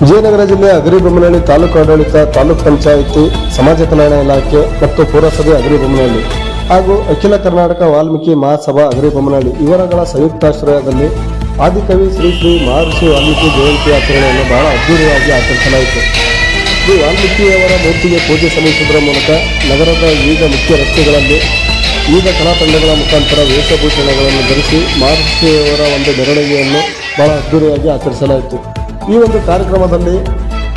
ವಿಜಯನಗರ ಜಿಲ್ಲೆ ಅಗರಿಬೊಮ್ಮನಹಳ್ಳಿ ತಾಲೂಕು ಆಡಳಿತ, ತಾಲೂಕು ಪಂಚಾಯಿತಿ, ಸಮಾಜ ಕಲ್ಯಾಣ ಇಲಾಖೆ ಮತ್ತು ಪುರಸಭೆ ಅಗರಿಬೊಮ್ಮನಹಳ್ಳಿ ಹಾಗೂ ಅಖಿಲ ಕರ್ನಾಟಕ ವಾಲ್ಮೀಕಿ ಮಹಾಸಭಾ ಅಗ್ರಿಬೊಮ್ಮನಹಳ್ಳಿ ಇವರಗಳ ಸಂಯುಕ್ತಾಶ್ರಯದಲ್ಲಿ ಆದಿಕವಿ ಶ್ರೀ ಶ್ರೀ ಮಹರ್ಷಿ ವಾಲ್ಮೀಕಿ ಜಯಂತಿ ಆಚರಣೆಯನ್ನು ಬಹಳ ಅದ್ಭುತವಾಗಿ ಆಚರಿಸಲಾಯಿತು. ಶ್ರೀ ವಾಲ್ಮೀಕಿಯವರ ಮೂರ್ತಿಗೆ ಪೂಜೆ ಸಲ್ಲಿಸುವುದರ ಮೂಲಕ ನಗರದ ವಿವಿಧ ಮುಖ್ಯ ರಸ್ತೆಗಳಲ್ಲಿ ವಿವಿಧ ಕಲಾ ತಂಡಗಳ ಮುಖಾಂತರ ವೇಷಭೂಷಣಗಳನ್ನು ಧರಿಸಿ ಮಹರ್ಷಿಯವರ ಒಂದು ಮೆರವಣಿಗೆಯನ್ನು ಬಹಳ ಅದ್ದೂರಿಯಾಗಿ ಆಚರಿಸಲಾಯಿತು. ಈ ಒಂದು ಕಾರ್ಯಕ್ರಮದಲ್ಲಿ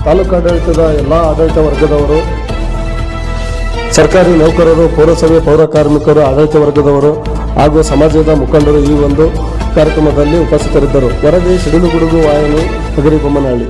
ತಾಲೂಕಾಡಳಿತದ ಎಲ್ಲ ಆಡಳಿತ ವರ್ಗದವರು, ಸರ್ಕಾರಿ ನೌಕರರು, ಪೌರಸಭೆ ಪೌರ ಕಾರ್ಮಿಕರು, ಆಡಳಿತ ವರ್ಗದವರು ಹಾಗೂ ಸಮಾಜದ ಮುಖಂಡರು ಈ ಒಂದು ಕಾರ್ಯಕ್ರಮದಲ್ಲಿ ಉಪಸ್ಥಿತರಿದ್ದರು. ವರದಿ ಸಿಡಿಲುಗುಡುಗು ವಾಹಿನಿ ಹಗರಿಬೊಮ್ಮನಹಳ್ಳಿ